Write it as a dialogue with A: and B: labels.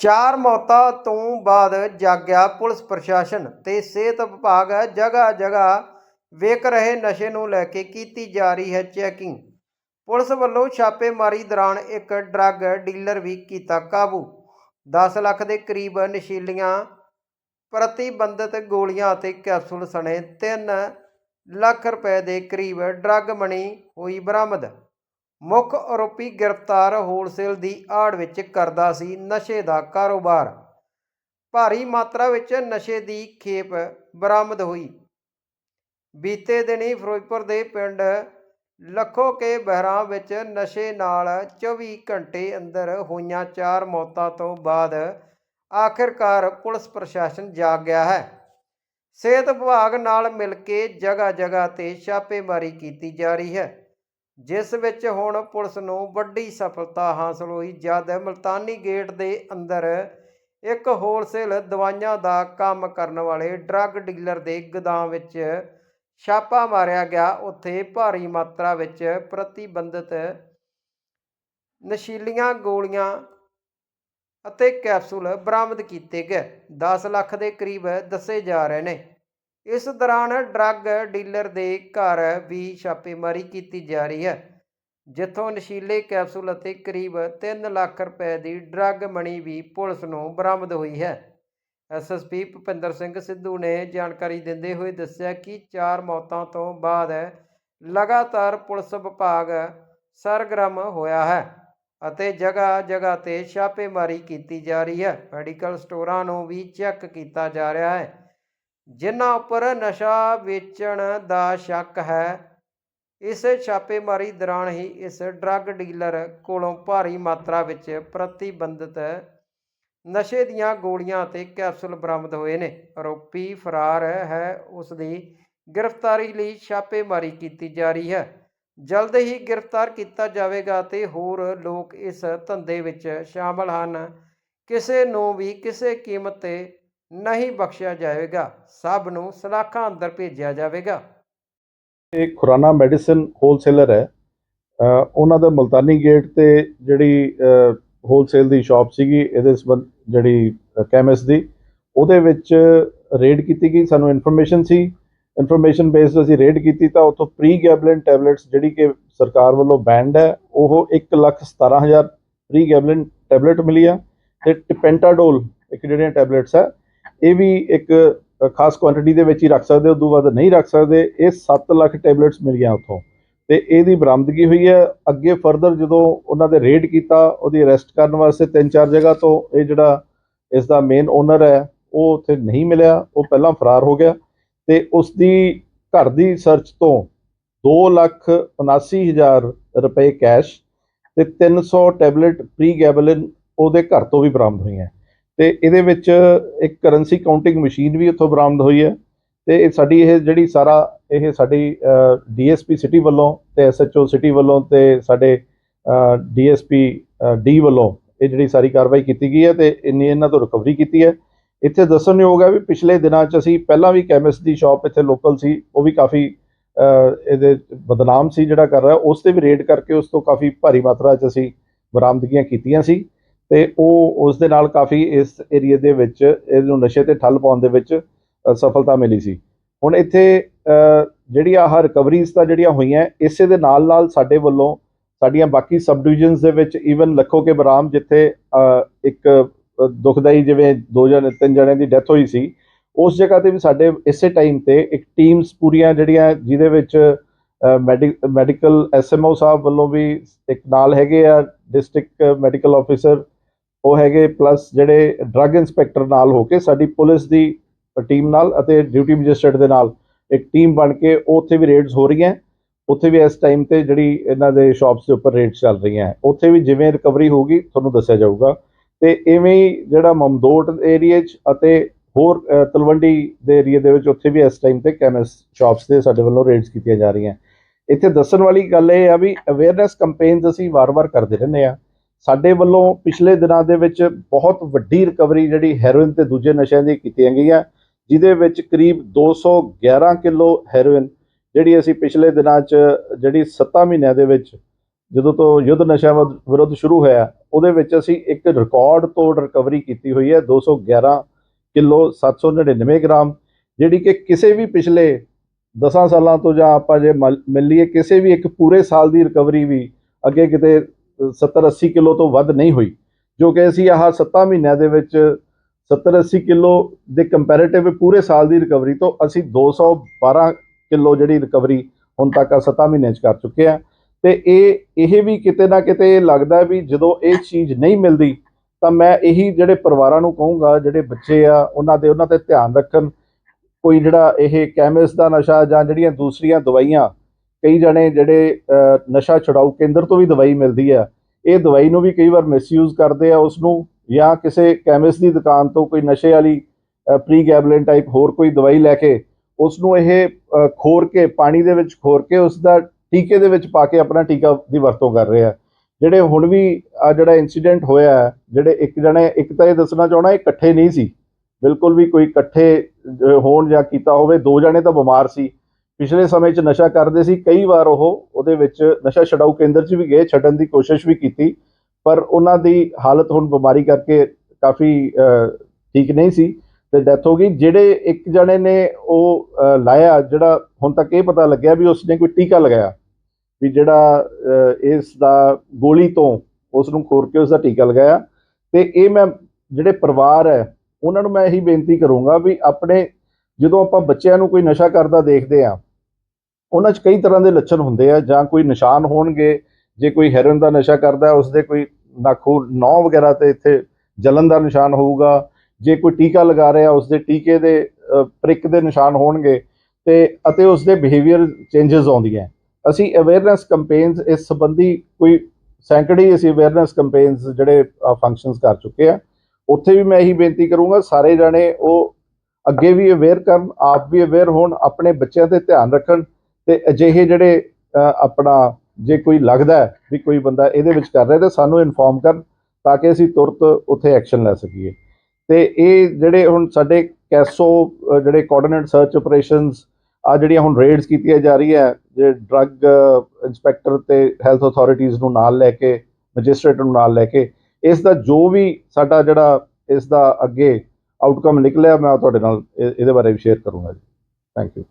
A: ਚਾਰ ਮੌਤਾਂ ਤੋਂ ਬਾਅਦ ਜਾਗਿਆ ਪੁਲਿਸ ਪ੍ਰਸ਼ਾਸਨ ਤੇ ਸਿਹਤ ਵਿਭਾਗ ਜਗ੍ਹਾ ਜਗ੍ਹਾ ਵੇਖ ਰਹੇ ਨਸ਼ੇ ਨੂੰ ਲੈ ਕੇ ਕੀਤੀ ਜਾ ਰਹੀ ਹੈ ਚੈਕਿੰਗ। ਪੁਲਿਸ ਵੱਲੋਂ ਛਾਪੇਮਾਰੀ ਦੌਰਾਨ ਇੱਕ ਡਰੱਗ ਡੀਲਰ ਵੀ ਕੀਤਾ ਕਾਬੂ। 10 ਲੱਖ ਦੇ ਕਰੀਬ ਨਸ਼ੀਲੀਆਂ ਪ੍ਰਤੀਬੰਧਿਤ ਗੋਲੀਆਂ ਅਤੇ ਕੈਪਸੂਲ ਸਣੇ 3 ਲੱਖ ਰੁਪਏ ਦੇ ਕਰੀਬ ਡਰੱਗ ਮਣੀ ਹੋਈ ਬਰਾਮਦ। ਮੁੱਖ ਆਰੋਪੀ ਗ੍ਰਿਫਤਾਰ ਹੋਲਸੇਲ ਦੀ ਆੜ ਵਿੱਚ ਕਰਦਾ ਸੀ ਨਸ਼ੇ ਦਾ ਕਾਰੋਬਾਰ। ਭਾਰੀ ਮਾਤਰਾ ਵਿੱਚ ਨਸ਼ੇ ਦੀ ਖੇਪ ਬਰਾਮਦ ਹੋਈ। ਬੀਤੇ ਦਿਨੀ ਫਿਰੋਜ਼ਪੁਰ ਦੇ ਪਿੰਡ ਲੱਖੋ ਕੇ ਬਹਿਰਾਮ ਵਿੱਚ ਨਸ਼ੇ ਨਾਲ 24 ਘੰਟੇ ਅੰਦਰ ਹੋਈਆਂ ਚਾਰ ਮੌਤਾਂ ਤੋਂ ਬਾਅਦ ਆਖਿਰਕਾਰ ਪੁਲਿਸ ਪ੍ਰਸ਼ਾਸਨ ਜਾਗ ਗਿਆ ਹੈ। ਸਿਹਤ ਵਿਭਾਗ ਨਾਲ ਮਿਲ ਕੇ ਜਗ੍ਹਾ ਜਗ੍ਹਾ ਤੇ ਛਾਪੇਮਾਰੀ ਕੀਤੀ ਜਾ ਰਹੀ ਹੈ। ਜਿਸ ਵਿੱਚ ਹੁਣ ਪੁਲਿਸ ਨੂੰ ਵੱਡੀ ਸਫਲਤਾ ਹਾਸਲ ਹੋਈ, ਜਦ ਮਲਤਾਨੀ ਗੇਟ ਦੇ ਅੰਦਰ ਇੱਕ ਹੋਲਸੇਲ ਦਵਾਈਆਂ ਦਾ ਕੰਮ ਕਰਨ ਵਾਲੇ ਡਰੱਗ ਡੀਲਰ ਦੇ ਗਦਾਮ ਵਿੱਚ ਛਾਪਾ ਮਾਰਿਆ ਗਿਆ। ਉੱਥੇ ਭਾਰੀ ਮਾਤਰਾ ਵਿੱਚ ਪ੍ਰਤੀਬੰਧਿਤ ਨਸ਼ੀਲੀਆਂ ਗੋਲੀਆਂ ਅਤੇ ਕੈਪਸੂਲ ਬਰਾਮਦ ਕੀਤੇ ਗਏ। 10 ਲੱਖ ਦੇ ਕਰੀਬ ਦੱਸੇ ਜਾ ਰਹੇ ਨੇ। ਇਸ ਦੌਰਾਨ ਡਰੱਗ ਡੀਲਰ ਦੇ ਘਰ ਵੀ ਛਾਪੇਮਾਰੀ ਕੀਤੀ ਜਾ ਰਹੀ ਹੈ, ਜਿੱਥੋਂ ਨਸ਼ੀਲੇ ਕੈਪਸੂਲ ਅਤੇ ਕਰੀਬ 3 ਲੱਖ ਰੁਪਏ ਦੀ ਡਰੱਗ ਮਣੀ ਵੀ ਪੁਲਿਸ ਨੂੰ ਬਰਾਮਦ ਹੋਈ ਹੈ। ਐਸਐਸਪੀ ਭੁਪਿੰਦਰ ਸਿੰਘ ਸਿੱਧੂ ਨੇ ਜਾਣਕਾਰੀ ਦਿੰਦੇ ਹੋਏ ਦੱਸਿਆ ਕਿ ਚਾਰ ਮੌਤਾਂ ਤੋਂ ਬਾਅਦ ਲਗਾਤਾਰ ਪੁਲਿਸ ਵਿਭਾਗ ਸਰਗਰਮ ਹੋਇਆ ਹੈ ਅਤੇ ਜਗ੍ਹਾ ਜਗ੍ਹਾ ਤੇ ਛਾਪੇਮਾਰੀ ਕੀਤੀ ਜਾ ਰਹੀ ਹੈ। ਮੈਡੀਕਲ ਸਟੋਰਾਂ ਨੂੰ ਵੀ ਚੈੱਕ ਕੀਤਾ ਜਾ ਰਿਹਾ ਹੈ। ਜਿਨ੍ਹਾਂ ਉੱਪਰ ਨਸ਼ਾ ਵੇਚਣ ਦਾ ਸ਼ੱਕ ਹੈ, ਇਸ ਛਾਪੇਮਾਰੀ ਦੌਰਾਨ ਹੀ ਇਸ ਡਰੱਗ ਡੀਲਰ ਕੋਲੋਂ ਭਾਰੀ ਮਾਤਰਾ ਵਿੱਚ ਪ੍ਰਤੀਬੰਧਿਤ ਨਸ਼ੇ ਦੀਆਂ ਗੋਲੀਆਂ ਅਤੇ ਕੈਪਸੂਲ ਬਰਾਮਦ ਹੋਏ ਨੇ। ਆਰੋਪੀ ਫਰਾਰ ਹੈ, ਉਸ ਦੀ ਗ੍ਰਿਫਤਾਰੀ ਲਈ ਛਾਪੇਮਾਰੀ ਕੀਤੀ ਜਾ ਰਹੀ ਹੈ। ਜਲਦ ਹੀ ਗ੍ਰਿਫਤਾਰ ਕੀਤਾ ਜਾਵੇਗਾ ਤੇ ਹੋਰ ਲੋਕ ਇਸ ਧੰਦੇ ਵਿੱਚ ਸ਼ਾਮਲ ਹਨ। ਕਿਸੇ ਨੂੰ ਵੀ ਕਿਸੇ ਕੀਮਤ ਤੇ ਨਹੀਂ ਬਖਸ਼ਿਆ ਜਾਵੇਗਾ। ਸਭ ਨੂੰ ਸਲਾਖਾਂ ਅੰਦਰ ਭੇਜਿਆ ਜਾਵੇਗਾ।
B: ਇਹ ਖੁਰਾਨਾ ਮੈਡੀਸਨ ਹੋਲਸੇਲਰ ਹੈ। ਉਹਨਾਂ ਦਾ ਮਲਤਾਨੀ ਗੇਟ ਤੇ ਜਿਹੜੀ ਹੋਲਸੇਲ ਦੀ ਸ਼ਾਪ ਸੀਗੀ, ਇਹਦੇ ਸੰਬੰਧ ਜਿਹੜੀ ਕੈਮਿਸਟ ਦੀ, ਉਹਦੇ ਵਿੱਚ ਰੇਡ ਕੀਤੀ ਗਈ। ਸਾਨੂੰ ਇਨਫੋਰਮੇਸ਼ਨ ਸੀ। ਇਨਫੋਰਮੇਸ਼ਨ ਬੇਸਡ ਅਸੀਂ ਰੇਡ ਕੀਤੀ ਤਾਂ ਉੱਥੋਂ ਪ੍ਰੀ ਗੈਬਲਿਨ ਟੈਬਲੇਟਸ ਜਿਹੜੀ ਕਿ ਸਰਕਾਰ ਵੱਲੋਂ ਬੈਂਡ ਹੈ, ਉਹ 117000 ਪ੍ਰੀ ਗੈਬਲਿਨ ਟੈਬਲੇਟ ਮਿਲੀ ਆ। ਤੇ ਟਿਪੈਂਟਾਡੋਲ ਇੱਕ ਜਿਹੜੀਆਂ ਟੈਬਲੇਟਸ ਹੈ ਇਹ ਵੀ ਇੱਕ ਖਾਸ ਕੁਆਂਟੀਟੀ ਦੇ ਵਿੱਚ ਹੀ ਰੱਖ ਸਕਦੇ ਉਦੋਂ ਬਾਅਦ ਨਹੀਂ ਰੱਖ ਸਕਦੇ, ਇਹ 7 ਲੱਖ ਟੈਬਲੇਟਸ ਮਿਲੀਆਂ ਉੱਥੋਂ। ਤੇ ਇਹਦੀ ਬਰਾਮਦਗੀ ਹੋਈ ਹੈ, ਅੱਗੇ ਫਰਦਰ ਜਦੋਂ ਉਹਨਾਂ ਦੇ ਰੇਡ ਕੀਤਾ, ਉਹਦੀ ਅਰੈਸਟ ਕਰਨ ਵਾਸਤੇ ਤਿੰਨ ਚਾਰ ਜਗ੍ਹਾ ਤੋਂ ਇਹ ਜਿਹੜਾ ਇਸ ਦਾ ਮੇਨ ਓਨਰ ਹੈ, ਉਹ ਉੱਥੇ ਨਹੀਂ ਮਿਲਿਆ, ਉਹ ਪਹਿਲਾਂ ਫਰਾਰ ਹੋ ਗਿਆ। ਤੇ ਉਸ ਦੀ ਘਰ ਦੀ ਸਰਚ ਤੋਂ 279000 ਰੁਪਏ ਕੈਸ਼ ਤੇ 300 ਟੈਬਲੇਟ ਪ੍ਰੀ ਗੈਬਲਿਨ ਉਹਦੇ ਘਰ ਤੋਂ ਵੀ ਬਰਾਮਦ ਹੋਈਆਂ। ਤੇ ਇਹਦੇ ਵਿੱਚ ਇੱਕ ਕਰੰਸੀ ਕਾਊਂਟਿੰਗ ਮਸ਼ੀਨ ਵੀ ਉੱਥੋਂ ਬਰਾਮਦ ਹੋਈ ਹੈ ਤੇ ਇਹ ਸਾਡੀ ਇਹ ਜਿਹੜੀ ਸਾਰਾ ਇਹ ਸਾਡੀ ਡੀਐਸਪੀ ਸਿਟੀ ਵੱਲੋਂ ਤੇ ਐਸਐਚਓ ਸਿਟੀ ਵੱਲੋਂ ਤੇ ਸਾਡੇ ਡੀਐਸਪੀ ਡੀ ਵੱਲੋਂ ਇਹ ਜਿਹੜੀ ਸਾਰੀ ਕਾਰਵਾਈ ਕੀਤੀ ਗਈ ਹੈ ਤੇ ਇੰਨੀ ਇਹਨਾਂ ਤੋਂ ਰਿਕਵਰੀ ਕੀਤੀ ਹੈ। ਇੱਥੇ ਦੱਸਣਯੋਗ ਹੈ ਵੀ ਪਿਛਲੇ ਦਿਨਾਂ 'ਚ ਅਸੀਂ ਪਹਿਲਾਂ ਵੀ ਕੈਮਿਸਟ ਦੀ ਸ਼ਾਪ ਇੱਥੇ ਲੋਕਲ ਸੀ, ਉਹ ਵੀ ਕਾਫੀ ਇਹਦੇ ਬਦਨਾਮ ਸੀ ਜਿਹੜਾ ਕਰ ਰਿਹਾ, ਉਸ ਤੇ ਵੀ ਰੇਡ ਕਰਕੇ ਉਸ ਤੋਂ ਕਾਫੀ ਭਾਰੀ ਮਾਤਰਾ 'ਚ ਅਸੀਂ ਬਰਾਮਦਗੀਆਂ ਕੀਤੀਆਂ ਸੀ। ਤੇ ਉਹ ਉਸ ਦੇ ਨਾਲ ਕਾਫੀ ਇਸ ਏਰੀਏ ਦੇ ਵਿੱਚ ਇਹਨੂੰ ਨਸ਼ੇ ਤੇ ਠੱਲ ਪਾਉਣ ਦੇ ਵਿੱਚ ਸਫਲਤਾ ਮਿਲੀ ਸੀ। ਹੁਣ ਇੱਥੇ ਅ, ਜਿਹੜੀ ਆਹ ਰਿਕਵਰੀਜ਼ ਤਾਂ ਜਿਹੜੀਆਂ ਹੋਈਆਂ ਇਸੇ ਦੇ ਨਾਲ ਨਾਲ ਸਾਡੇ ਵੱਲੋਂ ਸਾਡੀਆਂ ਬਾਕੀ ਸਬ ਡਿਵੀਜ਼ਨਸ ਦੇ ਵਿੱਚ ਈਵਨ ਲੱਖੋ ਕੇ ਬਰਾਮ ਜਿੱਥੇ ਇੱਕ ਅ, ਦੁਖਦਾਈ ਜਿਵੇਂ ਦੋ ਜਣੇ ਤਿੰਨ ਜਣਿਆਂ ਦੀ ਡੈਥ ਹੋਈ ਸੀ ਉਸ ਜਗ੍ਹਾ ਤੇ ਵੀ ਸਾਡੇ ਇਸੇ ਟਾਈਮ ਤੇ ਇੱਕ ਟੀਮਸ ਪੂਰੀਆਂ ਜਿਹੜੀਆਂ ਜਿਹਦੇ ਵਿੱਚ ਮੈਡੀਕਲ ਐਸਐਮਓ ਸਾਹਿਬ ਵੱਲੋਂ ਵੀ ਇੱਕ ਨਾਲ ਹੈਗੇ ਆ ਡਿਸਟ੍ਰਿਕਟ ਮੈਡੀਕਲ ਆਫੀਸਰ ਉਹ ਹੈਗੇ ਪਲੱਸ ਜਿਹੜੇ ਡਰੱਗ ਇਨਸਪੈਕਟਰ ਨਾਲ ਹੋ ਕੇ ਸਾਡੀ ਪੁਲਿਸ ਦੀ ਟੀਮ ਨਾਲ ਅਤੇ ਡਿਊਟੀ ਮੈਜਿਸਟਰੇਟ ਦੇ ਨਾਲ ਇੱਕ ਟੀਮ ਬਣ ਕੇ ਉਹ ਉੱਥੇ ਵੀ ਰੇਡਸ ਹੋ ਰਹੀਆਂ। ਉੱਥੇ ਵੀ ਇਸ ਟਾਈਮ ਤੇ ਜਿਹੜੀ ਇਹਨਾਂ ਦੇ ਸ਼ਾਪਸ ਦੇ ਉੱਪਰ ਰੇਡਸ ਚੱਲ ਰਹੀਆਂ ਉੱਥੇ ਵੀ ਜਿਵੇਂ ਰਿਕਵਰੀ ਹੋਊਗੀ, ਤੁਹਾਨੂੰ ਦੱਸਿਆ ਜਾਊਗਾ। ਤੇ ਇਵੇਂ ਹੀ ਜਿਹੜਾ ਮਮਦੋਟ ਏਰੀਆ 'ਚ ਅਤੇ ਹੋਰ ਤਲਵੰਡੀ ਦੇ ਏਰੀਆ ਦੇ ਵਿੱਚ ਉੱਥੇ ਵੀ ਇਸ ਟਾਈਮ ਤੇ ਕੈਮਿਸਟ ਸ਼ਾਪਸ 'ਤੇ ਸਾਡੇ ਵੱਲੋਂ ਰੇਡਸ ਕੀਤੀਆਂ ਜਾ ਰਹੀਆਂ। ਇੱਥੇ ਦੱਸਣ ਵਾਲੀ ਗੱਲ ਇਹ ਆ ਵੀ ਅਵੇਅਰਨੈਸ ਕੈਂਪੇਨਸ ਅਸੀਂ ਵਾਰ-ਵਾਰ ਕਰਦੇ ਰਹਿੰਦੇ ਆ ਸਾਡੇ ਵੱਲੋਂ ਪਿਛਲੇ ਦਿਨਾਂ ਦੇ ਵਿੱਚ ਬਹੁਤ ਵੱਡੀ ਰਿਕਵਰੀ ਜਿਹੜੀ ਹੈਰੋਇਨ ਤੇ ਦੂਜੇ ਨਸ਼ਿਆਂ ਦੀ ਕੀਤੀਆਂ ਗਈਆਂ ਜਿਹਦੇ ਵਿੱਚ ਕਰੀਬ 211 ਕਿਲੋ ਹੈਰੋਇਨ ਜਿਹੜੀ ਅਸੀਂ ਪਿਛਲੇ ਦਿਨਾਂ 'ਚ ਜਿਹੜੀ 7 ਮਹੀਨਿਆਂ ਦੇ ਵਿੱਚ ਜਦੋਂ ਤੋਂ ਯੁੱਧ ਨਸ਼ਾ ਵਿਰੁੱਧ ਸ਼ੁਰੂ ਹੋਇਆ, ਉਹਦੇ ਵਿੱਚ ਅਸੀਂ ਇੱਕ ਰਿਕਾਰਡ ਤੋੜ ਰਿਕਵਰੀ ਕੀਤੀ ਹੋਈ ਹੈ 211 ਕਿਲੋ 799 ਗ੍ਰਾਮ, ਜਿਹੜੀ ਕਿ ਕਿਸੇ ਵੀ ਪਿਛਲੇ 10 ਸਾਲਾਂ ਤੋਂ ਜਾਂ ਆਪਾਂ ਜੇ ਮਲ- ਮਿਲ ਲਈਏ, ਕਿਸੇ ਵੀ ਇੱਕ ਪੂਰੇ ਸਾਲ ਦੀ ਰਿਕਵਰੀ ਵੀ ਅੱਗੇ ਕਿਤੇ 70 80 ਕਿਲੋ ਤੋਂ ਵੱਧ ਨਹੀਂ ਹੋਈ, ਜੋ ਕਿ ਅਸੀਂ ਆਹ 7 ਮਹੀਨਿਆਂ ਦੇ ਵਿੱਚ 70 80 ਕਿਲੋ ਦੇ ਕੰਪੈਰੀਟਿਵ ਪੂਰੇ ਸਾਲ ਦੀ ਰਿਕਵਰੀ ਤੋਂ ਅਸੀਂ 212 ਕਿਲੋ ਜਿਹੜੀ ਰਿਕਵਰੀ ਹੁਣ ਤੱਕ ਆ 7 ਮਹੀਨਿਆਂ 'ਚ ਕਰ ਚੁੱਕੇ ਆ ਤੇ ਇਹ ਇਹ ਵੀ ਕਿਤੇ ਨਾ ਕਿਤੇ ਲੱਗਦਾ ਵੀ ਜਦੋਂ ਇਹ ਚੀਜ਼ ਨਹੀਂ ਮਿਲਦੀ, ਤਾਂ ਮੈਂ ਇਹੀ ਜਿਹੜੇ ਪਰਿਵਾਰਾਂ ਨੂੰ ਕਹੂੰਗਾ, ਜਿਹੜੇ ਬੱਚੇ ਆ, ਉਹਨਾਂ ਦੇ, ਉਹਨਾਂ ਤੇ ਧਿਆਨ ਰੱਖਣ। ਕੋਈ ਜਿਹੜਾ ਇਹ ਕੈਮਿਸਟ ਦਾ ਨਸ਼ਾ ਜਾਂ ਜਿਹੜੀਆਂ ਦੂਸਰੀਆਂ ਦਵਾਈਆਂ ਕਈ ਜਣੇ ਜਿਹੜੇ ਨਸ਼ਾ ਛੁਡਾਊ ਕੇਂਦਰ ਤੋਂ ਵੀ ਦਵਾਈ ਮਿਲਦੀ ਆ, ਇਹ ਦਵਾਈ ਨੂੰ ਵੀ ਕਈ ਵਾਰ ਮਿਸਯੂਜ਼ ਕਰਦੇ ਆ ਉਸ ਨੂੰ ਜਾਂ ਕਿਸੇ ਕੈਮਿਸਟ ਦੀ ਦੁਕਾਨ ਤੋਂ ਕੋਈ ਨਸ਼ੇ ਵਾਲੀ ਪ੍ਰੀ ਗੈਬਲਿਨ ਟਾਈਪ ਹੋਰ ਕੋਈ ਦਵਾਈ ਲੈ ਕੇ ਉਸ ਨੂੰ ਇਹ ਖੋਰ ਕੇ, ਪਾਣੀ ਦੇ ਵਿੱਚ ਖੋਰ ਕੇ ਉਸ ਦਾ ਟੀਕੇ ਦੇ ਵਿੱਚ ਪਾ ਕੇ ਆਪਣਾ ਟੀਕਾ ਦੀ ਵਰਤੋਂ ਕਰ ਰਹੇ। ਆ ਜਿਹੜੇ ਹੁਣ ਵੀ ਆ ਜਿਹੜਾ ਇਨਸੀਡੈਂਟ ਹੋਇਆ, ਜਿਹੜੇ ਇੱਕ ਜਣੇ, ਇੱਕ ਤਾਂ ਇਹ ਦੱਸਣਾ ਚਾਹਣਾ ਇਹ ਇਕੱਠੇ ਨਹੀਂ ਸੀ। ਬਿਲਕੁਲ ਵੀ ਕੋਈ ਇਕੱਠੇ ਹੋਣ ਜਾਂ ਕੀਤਾ ਹੋਵੇ, ਦੋ ਜਣੇ ਤਾਂ ਬਿਮਾਰ ਸੀ। ਪਿਛਲੇ ਸਮੇਂ 'ਚ ਨਸ਼ਾ ਕਰਦੇ ਸੀ, ਕਈ ਵਾਰ ਉਹ ਉਹਦੇ ਵਿੱਚ ਨਸ਼ਾ ਛਡਾਊ ਕੇਂਦਰ 'ਚ ਵੀ ਗਏ, ਛੱਡਣ ਦੀ ਕੋਸ਼ਿਸ਼ ਵੀ ਕੀਤੀ, ਪਰ ਉਹਨਾਂ ਦੀ ਹਾਲਤ ਹੁਣ ਬਿਮਾਰੀ ਕਰਕੇ ਕਾਫੀ ਠੀਕ ਨਹੀਂ ਸੀ ਤੇ ਡੈਥ ਹੋ ਗਈ। ਜਿਹੜੇ ਇੱਕ ਜਣੇ ਨੇ ਉਹ ਲਾਇਆ, ਜਿਹੜਾ ਹੁਣ ਤੱਕ ਇਹ ਪਤਾ ਲੱਗਿਆ ਵੀ ਉਸਨੇ ਕੋਈ ਟੀਕਾ ਲਗਾਇਆ, ਵੀ ਜਿਹੜਾ ਇਸ ਦਾ ਗੋਲੀ ਤੋਂ ਉਸ ਨੂੰ ਖੋਰ ਕੇ ਉਸ ਦਾ ਟੀਕਾ ਲਗਾਇਆ। ਤੇ ਇਹ ਮੈਂ, ਜਿਹੜੇ ਪਰਿਵਾਰ ਹੈ, ਉਹਨਾਂ ਨੂੰ ਮੈਂ ਇਹੀ ਬੇਨਤੀ ਕਰੂੰਗਾ ਵੀ ਆਪਣੇ ਜਦੋਂ ਆਪਾਂ ਬੱਚਿਆਂ ਨੂੰ ਕੋਈ ਨਸ਼ਾ ਕਰਦਾ ਦੇਖਦੇ ਆ ਉਹਨਾਂ 'ਚ ਕਈ ਤਰ੍ਹਾਂ ਦੇ ਲੱਛਣ ਹੁੰਦੇ ਆ ਜਾਂ ਕੋਈ ਨਿਸ਼ਾਨ ਹੋਣਗੇ ਜੇ ਕੋਈ ਹੈਰੋਇਨ ਦਾ ਨਸ਼ਾ ਕਰਦਾ ਹੈ, ਉਸਦੇ ਕੋਈ ਨਾਖੂ ਨੌ ਵਗੈਰਾ ਤੇ ਇੱਥੇ ਜਲਨ ਦਾ ਨਿਸ਼ਾਨ ਹੋਊਗਾ ਜੇ ਕੋਈ ਟੀਕਾ ਲਗਾ ਰਿਹਾ ਉਸਦੇ ਟੀਕੇ ਦੇ ਪ੍ਰਿਕ ਦੇ ਨਿਸ਼ਾਨ ਹੋਣਗੇ ਤੇ ਅਤੇ ਉਸਦੇ ਬਿਹੇਵੀਅਰ ਚੇਂਜਸ ਆਉਂਦੀਆਂ ਅਸੀਂ ਅਵੇਅਰਨੈਸ ਕੈਂਪੇਨਸ ਇਸ ਸੰਬੰਧੀ ਕੋਈ ਸੈਂਕੜੇ ਅਸੀਂ ਅਵੇਅਰਨੈਸ ਕੈਂਪੇਨਸ ਜਿਹੜੇ ਫੰਕਸ਼ਨਸ ਕਰ ਚੁੱਕੇ ਆ ਉੱਥੇ ਵੀ ਮੈਂ ਇਹੀ ਬੇਨਤੀ ਕਰੂੰਗਾ ਸਾਰੇ ਜਣੇ ਉਹ ਅੱਗੇ ਵੀ ਅਵੇਅਰ ਕਰਨ ਆਪ ਵੀ ਅਵੇਅਰ ਹੋਣ ਆਪਣੇ ਬੱਚਿਆਂ ਤੇ ਧਿਆਨ ਰੱਖਣ ਤੇ ਅਜਿਹੇ ਜਿਹੜੇ ਆਪਣਾ ਜੇ ਕੋਈ ਲੱਗਦਾ ਵੀ ਕੋਈ ਬੰਦਾ ਇਹਦੇ ਵਿੱਚ ਕਰ ਰਿਹਾ ਤਾਂ ਸਾਨੂੰ ਇਨਫੋਰਮ ਕਰਨ ਤਾਂ ਕਿ ਅਸੀਂ ਤੁਰਤ ਉੱਥੇ ਐਕਸ਼ਨ ਲੈ ਸਕੀਏ। ਤੇ ਇਹ ਜਿਹੜੇ ਹੁਣ ਸਾਡੇ ਕੈਸੋ ਜਿਹੜੇ ਕੋਆਰਡੀਨੇਟ ਸਰਚ ਆਪਰੇਸ਼ਨਸ ਆ ਜਿਹੜੀਆਂ ਹੁਣ ਰੇਡਸ ਕੀਤੀਆਂ ਜਾ ਰਹੀ ਹੈ, ਜੇ ਡਰੱਗ ਇਨਸਪੈਕਟਰ ਤੇ ਹੈਲਥ ਅਥਾਰਟੀਆਂ ਨੂੰ ਨਾਲ ਲੈ ਕੇ ਮੈਜਿਸਟ੍ਰੇਟ ਨੂੰ ਨਾਲ ਲੈ ਕੇ, ਇਸ ਦਾ ਜੋ ਵੀ ਸਾਡਾ ਜਿਹੜਾ ਇਸ ਦਾ ਅੱਗੇ ਆਊਟਕਮ ਨਿਕਲਿਆ, ਮੈਂ ਤੁਹਾਡੇ ਨਾਲ ਇਹ- ਇਹਦੇ ਬਾਰੇ ਵੀ ਸ਼ੇਅਰ ਕਰੂੰਗਾ ਜੀ। Thank you